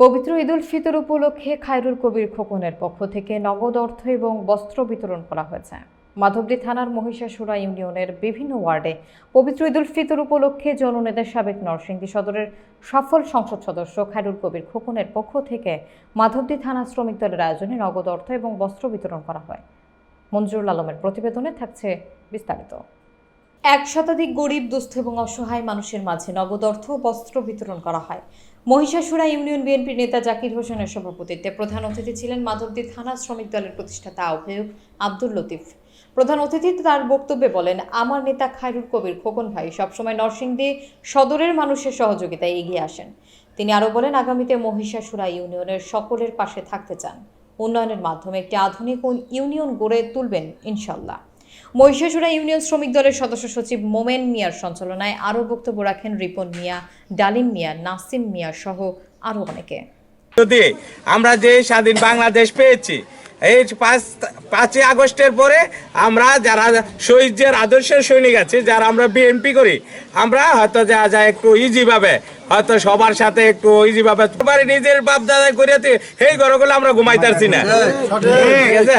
পবিত্র ঈদুল ফিতর উপলক্ষে খায়রুল কবির খোকনের পক্ষ থেকে নগদ অর্থ এবং বস্ত্র বিতরণ করা হয়েছে। মাধবদী থানার মহিষাসুরা ইউনিয়নের বিভিন্ন ওয়ার্ডে পবিত্র ঈদুল ফিতর উপলক্ষে জননেতার সাবেক নরসিংদী সদরের সফল সংসদ সদস্য খায়রুল কবির খোকনের পক্ষ থেকে মাধবদী থানা শ্রমিক দলের আয়োজনে নগদ অর্থ এবং বস্ত্র বিতরণ করা হয়। মঞ্জুরুল আলমের প্রতিবেদনে থাকছে বিস্তারিত। এক শতাধিক গরিব, দুস্থ এবং অসহায় মানুষের মাঝে নগদ অর্থ বস্ত্র বিতরণ করা হয়। মহিষাসুরা ইউনিয়ন বিএনপির নেতা জাকির হোসেনের সভাপতিত্বে প্রধান অতিথি ছিলেন মাধবদী থানা শ্রমিক দলের প্রতিষ্ঠাতা আহ্বায়ক আব্দুল লতিফ। প্রধান অতিথি তার বক্তব্যে বলেন, আমার নেতা খায়রুল কবির খোকন ভাই সবসময় নরসিংদী সদরের মানুষের সহযোগিতায় এগিয়ে আসেন। তিনি আরও বলেন, আগামীতে মহিষাসুরা ইউনিয়নের সকলের পাশে থাকতে চান। উন্নয়নের মাধ্যমে একটি আধুনিক ইউনিয়ন গড়ে তুলবেন ইনশাল্লাহ। মহিষাসুরা ইউনিয়ন শ্রমিক দলের সদস্য সচিব মোমেন মিয়ার সঞ্চালনায় আরও বক্তব্য রাখেন রিপন মিয়া ডালিম মিয়া নাসিম মিয়া সহ আরও অনেকে। যদি আমরা যে স্বাধীন বাংলাদেশ পেয়েছি এই পাঁচ পাঁচই আগস্টের পরে আমরা যারা শহীদের আদর্শের সৈনিক আছে যারা আমরা বিএনপি করি আমরা হয়তো যা যা একটু ইজি ভাবে হয়তো সবার সাথে একটু ইজি ভাবে সবার নিজের বাপ দাদা করিয়াতে এই ঘরগুলো আমরা ঘুমাইতারছি না। ঠিক আছে?